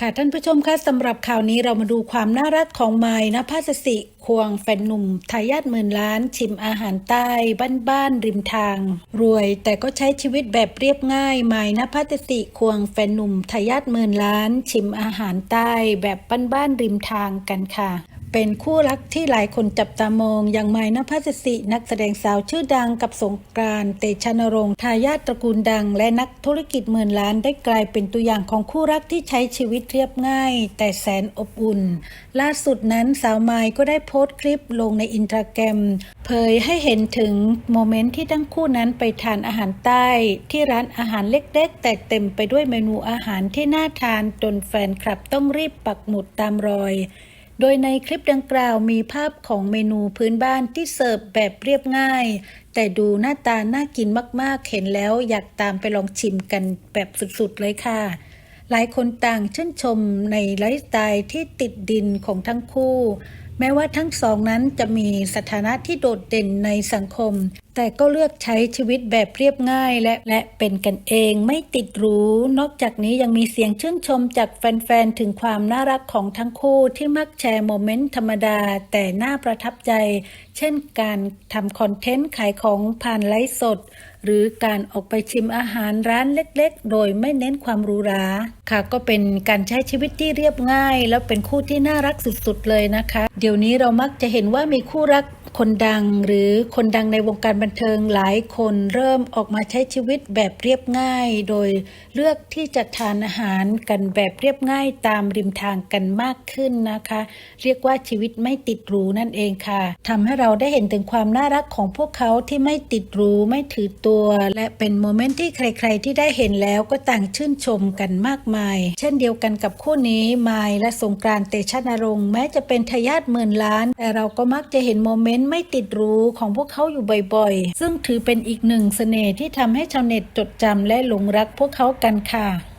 ค่ะท่านผู้ชมคะสำหรับข่าวนี้เรามาดูความน่ารักของไม้นภาสสิควงแฟนหนุ่มทายาทหมื่นล้าน ชิมอาหารใต้ บ้านๆริมทาง รวยแต่ก็ใช้ชีวิตแบบเรียบง่ายไม้นภาสสิควงแฟนหนุ่มทายาทหมื่นล้าน ชิมอาหารใต้ แบบบ้านๆริมทางกันค่ะ เป็นคู่รักที่หลายคนจับตามอง อย่างไม้นภัสสิ นักแสดงสาวชื่อดังกับสงกรานต์เตชะนรงค์ทายาทตระกูลดัง และนักธุรกิจหมื่นล้านได้กลายเป็นตัวอย่างของคู่รักที่ใช้ชีวิตเรียบง่าย แต่แสนอบอุ่น ล่าสุดนั้นสาวไมก็ได้โพสต์คลิปลงในอินสตาแกรมเผยให้เห็นถึงโมเมนต์ที่ทั้งคู่นั้นไปทานอาหารใต้ ที่ร้านอาหารเล็กๆ แต่เต็มไปด้วยเมนูอาหารที่น่าทานจนแฟนคลับต้องรีบปักหมุดตามรอย โดยในคลิปดังกล่าวมีภาพของเมนูพื้นบ้านที่เสิร์ฟแบบเรียบง่าย แต่ดูหน้าตาน่ากินมากๆ เห็นแล้วอยากตามไปลองชิมกันแบบสุดๆเลยค่ะ หลายคนต่างชื่นชมในไลฟ์สไตล์ที่ติดดินของทั้งคู่ แม้ว่าทั้งสองนั้นจะมีสถานะที่โดดเด่นในสังคม แต่ก็เลือกใช้ชีวิตแบบเรียบง่ายและและเป็นกันเองไม่ติดหรู นอกจากนี้ยังมีเสียงชื่นชมจากแฟนๆ ถึงความน่ารักของทั้งคู่ที่มักแชร์โมเมนต์ธรรมดา แต่น่าประทับใจ เช่นการทำคอนเทนต์ขายของผ่านไลฟ์สด หรือการออกไปชิมอาหารร้านเล็กๆ โดยไม่เน้นความหรูหราค่ะ ก็เป็นการใช้ชีวิตที่เรียบง่าย แล้วเป็นคู่ที่น่ารักสุดๆเลยนะคะ เดี๋ยวนี้เรามักจะเห็นว่ามีคู่รัก คนดังหรือคนดังในวงการบันเทิงหลายคนเริ่มออกมาใช้ชีวิตแบบเรียบง่าย โดยเลือกที่จะทานอาหารกันแบบเรียบง่ายตามริมทางกันมากขึ้นนะคะ เรียกว่าชีวิตไม่ติดหรูนั่นเองค่ะทำให้เราได้เห็นถึงความน่ารักของพวกเขาที่ไม่ติดหรูไม่ถือตัว และเป็นโมเมนต์ที่ใคร ๆ ที่ได้เห็นแล้วก็ต่างชื่นชมกันมากมาย เช่นเดียวกันกับคู่นี้มายและสงกรานต์เตชะนรงค์แม้จะเป็นทายาทหมื่นล้าน แต่เราก็มักจะเห็นโมเมนต์ไม่ติดรูของพวกเขาอยู่บ่อยๆ ซึ่งถือเป็นอีกหนึ่งเสน่ห์ที่ทำให้ชาวเน็ตจดจำและหลงรักพวกเขากันค่ะ